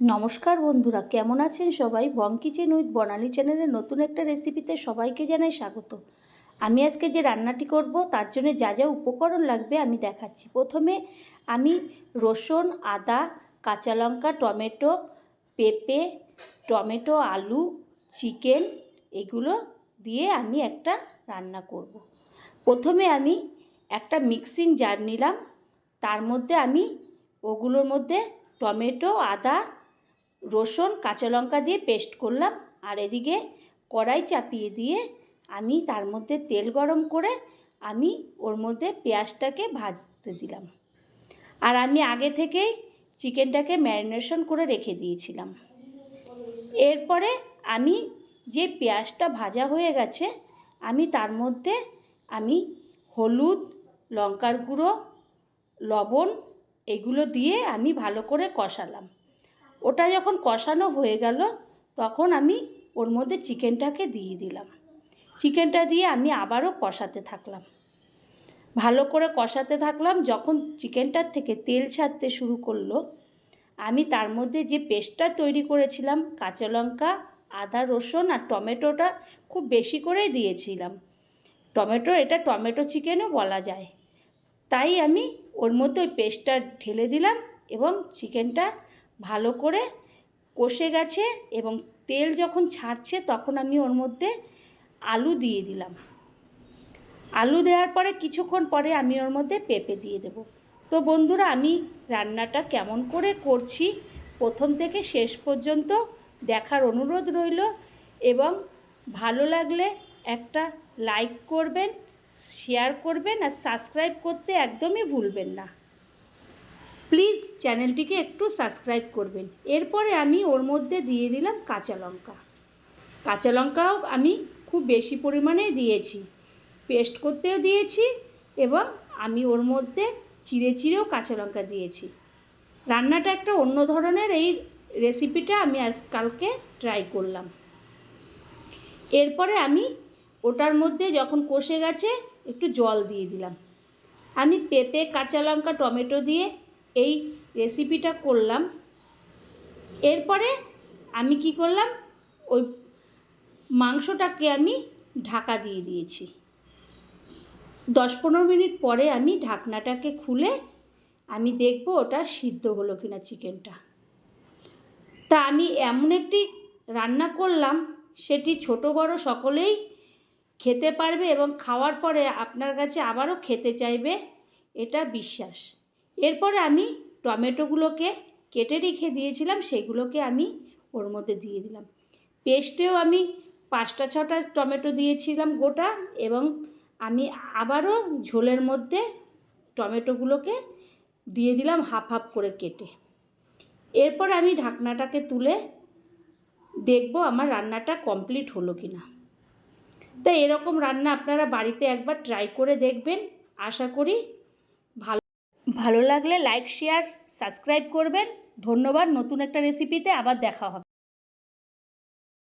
নমস্কার বন্ধুরা, কেমন আছেন সবাই? বং কিচেন উইথ বনালি চ্যানেলের নতুন একটা রেসিপিতে সবাইকে জানাই স্বাগত। আমি আজকে যে রান্নাটি করব, তার জন্য যা যা উপকরণ লাগবে আমি দেখাচ্ছি। প্রথমে আমি রসুন, আদা, কাঁচা লঙ্কা, টমেটো, পেঁপে, টমেটো, আলু, চিকেন এগুলো দিয়ে আমি একটা রান্না করব। প্রথমে আমি একটা মিক্সিং জার নিলাম, তার মধ্যে আমি ওগুলোর মধ্যে টমেটো, আদা রসুন, কাঁচা লঙ্কা দিয়ে পেস্ট করলাম আর এদিকে কড়াই চাপিয়ে দিয়ে আমি তার মধ্যে তেল গরম করে আমি ওর মধ্যে পেঁয়াজটাকে ভাজতে দিলাম। আর আমি আগে থেকেই চিকেনটাকে ম্যারিনেশন করে রেখে দিয়েছিলাম। এরপরে আমি যে পেঁয়াজটা ভাজা হয়ে গেছে, আমি তার মধ্যে আমি হলুদ, লঙ্কার গুঁড়ো, লবণ এগুলো দিয়ে আমি ভালো করে কষালাম। ওটা যখন কষানো হয়ে গেল, তখন আমি ওর মধ্যে চিকেনটাকে দিয়ে দিলাম। চিকেনটা দিয়ে আমি আবারও কষাতে থাকলাম। ভালো করে কষাতে থাকলাম, যখন চিকেনটার থেকে তেল ছাড়তে শুরু করল, আমি তার মধ্যে যে পেস্টটা তৈরি করেছিলাম, কাঁচা লঙ্কা, আদা রসুন আর টমেটোটা খুব বেশি করেই দিয়েছিলাম। টমেটো, এটা টমেটো চিকেনও বলা যায়। তাই আমি ওর মধ্যে ওই পেস্টটা ঢেলে দিলাম এবং চিকেনটা ভালো করে কষে গেছে এবং তেল যখন ছাড়ছে তখন আমি ওর মধ্যে আলু দিয়ে দিলাম। আলু দেওয়ার পরে কিছুক্ষণ পরে আমি ওর মধ্যে পেঁপে দিয়ে দেব। তো বন্ধুরা, আমি রান্নাটা কেমন করে করছি প্রথম থেকে শেষ পর্যন্ত দেখার অনুরোধ রইল এবং ভালো লাগলে একটা লাইক করবেন শেয়ার করবেন আর সাবস্ক্রাইব করতে একদমই ভুলবেন না। প্লিজ চ্যানেলটিকে একটু সাবস্ক্রাইব করবেন। এরপরে আমি ওর মধ্যে দিয়ে দিলাম কাঁচা লঙ্কা। কাঁচা লঙ্কাও আমি খুব বেশি পরিমাণে দিয়েছি। পেস্ট করতেও দিয়েছি এবং আমি ওর মধ্যে চিড়ে চিড়েও কাঁচা লঙ্কা দিয়েছি। রান্নাটা একটা অন্য ধরনের এই রেসিপিটা আমি আজকালকে ট্রাই করলাম। এরপরে আমি ওটার মধ্যে যখন কষে গেছে একটু জল দিয়ে দিলাম। আমি পেঁপে, কাঁচা লঙ্কা, টমেটো দিয়ে এই রেসিপিটা করলাম। এরপরে আমি কি করলাম? ওই মাংসটাকে আমি ঢাকা দিয়ে দিয়েছি। দশ পনেরো মিনিট পরে আমি ঢাকনাটাকে খুলে আমি দেখব ওটা সিদ্ধ হলো কিনা চিকেনটা। তা আমি এমন একটি রান্না করলাম, সেটি ছোট বড় সকলেই খেতে পারবে এবং খাওয়ার পরে আপনার কাছে আবারও খেতে চাইবে, এটা বিশ্বাস। এরপরে আমি টমেটোগুলোকে কেটে রেখে দিয়েছিলাম, সেগুলোকে আমি ওর মধ্যে দিয়ে দিলাম। পেস্টেও আমি পাঁচটা, ছটা টমেটো দিয়েছিলাম গোটা এবং আমি আবারও ঝোলের মধ্যে টমেটোগুলোকে দিয়ে দিলাম হাফ হাফ করে কেটে। এরপর আমি ঢাকনাটাকে তুলে দেখব আমার রান্নাটা কমপ্লিট হলো কি না তাই এরকম রান্না আপনারা বাড়িতে একবার ট্রাই করে দেখবেন। আশা করি ভালো ভালো লাগলে লাইক শেয়ার সাবস্ক্রাইব করবেন। ধন্যবাদ নতুন একটা রেসিপিতে আবার দেখা হবে।